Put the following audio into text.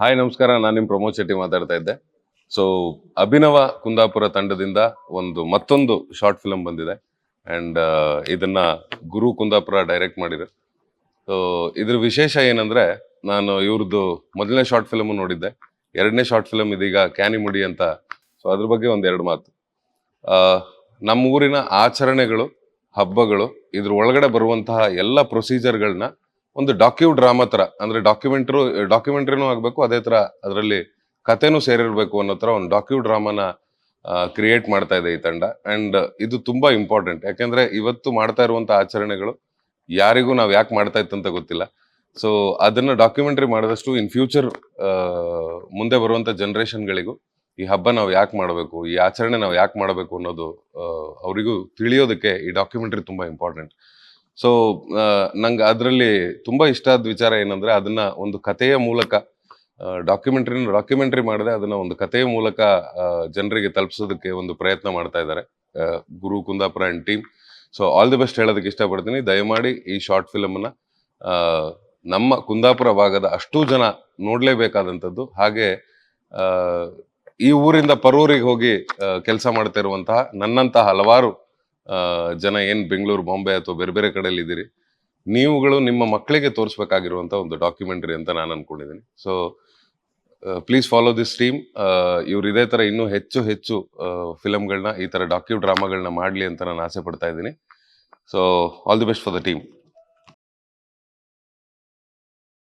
Hi, ನಮಸ್ಕಾರ. ನಾನು ನಿಮ್ಮ ಪ್ರಮೋದ್ ಶೆಟ್ಟಿ ಮಾತಾಡ್ತಾ ಇದ್ದೆ. ಸೊ ಅಭಿನವ ಕುಂದಾಪುರ ತಂಡದಿಂದ ಒಂದು ಮತ್ತೊಂದು ಶಾರ್ಟ್ ಫಿಲಮ್ ಬಂದಿದೆ. ಅಂಡ್ ಇದನ್ನ ಗುರು ಕುಂದಾಪುರ ಡೈರೆಕ್ಟ್ ಮಾಡಿದ್ರು. ಸೊ ಇದ್ರ ವಿಶೇಷ ಏನಂದ್ರೆ, ನಾನು ಇವ್ರದ್ದು ಮೊದಲನೇ ಶಾರ್ಟ್ ಫಿಲಮ್ ನೋಡಿದ್ದೆ. ಎರಡನೇ ಶಾರ್ಟ್ ಫಿಲಮ್ ಇದೀಗ ಕ್ಯಾನಿಮುಡಿ ಅಂತ. ಸೊ ಅದ್ರ ಬಗ್ಗೆ ಒಂದೆರಡು ಮಾತು. ನಮ್ಮ ಊರಿನ ಆಚರಣೆಗಳು, ಹಬ್ಬಗಳು, ಇದ್ರ ಒಳಗಡೆ ಬರುವಂತಹ ಎಲ್ಲ ಪ್ರೊಸೀಜರ್ಗಳನ್ನ ಒಂದು ಡಾಕ್ಯೂ ಡ್ರಾಮಾ ತರ ಅಂದ್ರೆ ಡಾಕ್ಯುಮೆಂಟ್ರು ಡಾಕ್ಯುಮೆಂಟ್ರಿನೂ ಆಗ್ಬೇಕು, ಅದೇ ತರ ಅದರಲ್ಲಿ ಕಥೆನೂ ಸೇರಿರ್ಬೇಕು ಅನ್ನೋ ತರ ಒಂದು ಡಾಕ್ಯೂ ಡ್ರಾಮಾನ ಕ್ರಿಯೇಟ್ ಮಾಡ್ತಾ ಇದೆ ಈ ತಂಡ. ಅಂಡ್ ಇದು ತುಂಬಾ ಇಂಪಾರ್ಟೆಂಟ್ ಯಾಕೆಂದ್ರೆ ಇವತ್ತು ಮಾಡ್ತಾ ಇರುವಂತಹ ಆಚರಣೆಗಳು ಯಾರಿಗೂ ನಾವು ಯಾಕೆ ಮಾಡ್ತಾ ಇತ್ತಂತ ಗೊತ್ತಿಲ್ಲ. ಸೊ ಅದನ್ನ ಡಾಕ್ಯುಮೆಂಟ್ರಿ ಮಾಡಿದಷ್ಟು ಇನ್ ಫ್ಯೂಚರ್ ಮುಂದೆ ಬರುವಂತ ಜನರೇಷನ್ಗಳಿಗೂ ಈ ಹಬ್ಬ ನಾವು ಯಾಕೆ ಮಾಡಬೇಕು, ಈ ಆಚರಣೆ ನಾವು ಯಾಕೆ ಮಾಡಬೇಕು ಅನ್ನೋದು ಅವರಿಗೂ ತಿಳಿಯೋದಕ್ಕೆ ಈ ಡಾಕ್ಯುಮೆಂಟ್ರಿ ತುಂಬಾ ಇಂಪಾರ್ಟೆಂಟ್ ಸೊ ನಂಗೆ ಅದರಲ್ಲಿ ತುಂಬ ಇಷ್ಟ ಆದ ವಿಚಾರ ಏನಂದರೆ ಅದನ್ನು ಒಂದು ಕಥೆಯ ಮೂಲಕ ಡಾಕ್ಯುಮೆಂಟ್ರಿನ ಡಾಕ್ಯುಮೆಂಟ್ರಿ ಮಾಡದೆ ಅದನ್ನು ಒಂದು ಕಥೆಯ ಮೂಲಕ ಜನರಿಗೆ ತಲುಪಿಸೋದಕ್ಕೆ ಒಂದು ಪ್ರಯತ್ನ ಮಾಡ್ತಾ ಇದ್ದಾರೆ Guru Kundapura and team so all the best ಹೇಳೋದಕ್ಕೆ ಇಷ್ಟಪಡ್ತೀನಿ. ದಯಮಾಡಿ ಈ ಶಾರ್ಟ್ ಫಿಲಮನ್ನು ನಮ್ಮ ಕುಂದಾಪುರ ಭಾಗದ ಅಷ್ಟೂ ಜನ ನೋಡಲೇಬೇಕಾದಂಥದ್ದು. ಹಾಗೆ ಈ ಊರಿಂದ ಪರೂರಿಗೆ ಹೋಗಿ ಕೆಲಸ ಮಾಡ್ತಾ ಇರುವಂತಹ ನನ್ನಂತಹ ಹಲವಾರು ಜನ ಏನು ಬೆಂಗಳೂರು, ಬಾಂಬೆ ಅಥವಾ ಬೇರೆ ಬೇರೆ ಕಡೆಯಲ್ಲಿ ಇದ್ದೀರಿ, ನೀವುಗಳು ನಿಮ್ಮ ಮಕ್ಕಳಿಗೆ ತೋರಿಸ್ಬೇಕಾಗಿರುವಂಥ ಒಂದು ಡಾಕ್ಯುಮೆಂಟ್ರಿ ಅಂತ ನಾನು ಅನ್ಕೊಂಡಿದ್ದೀನಿ. So please follow this team ಇವ್ರು ಇದೇ ಥರ ಇನ್ನೂ ಹೆಚ್ಚು ಹೆಚ್ಚು ಫಿಲಮ್ಗಳನ್ನ ಈ ಥರ ಡಾಕ್ಯು ಡ್ರಾಮಾಗಳನ್ನ ಮಾಡಲಿ ಅಂತ ನಾನು ಆಸೆ ಪಡ್ತಾ ಇದ್ದೀನಿ. So all the best for the team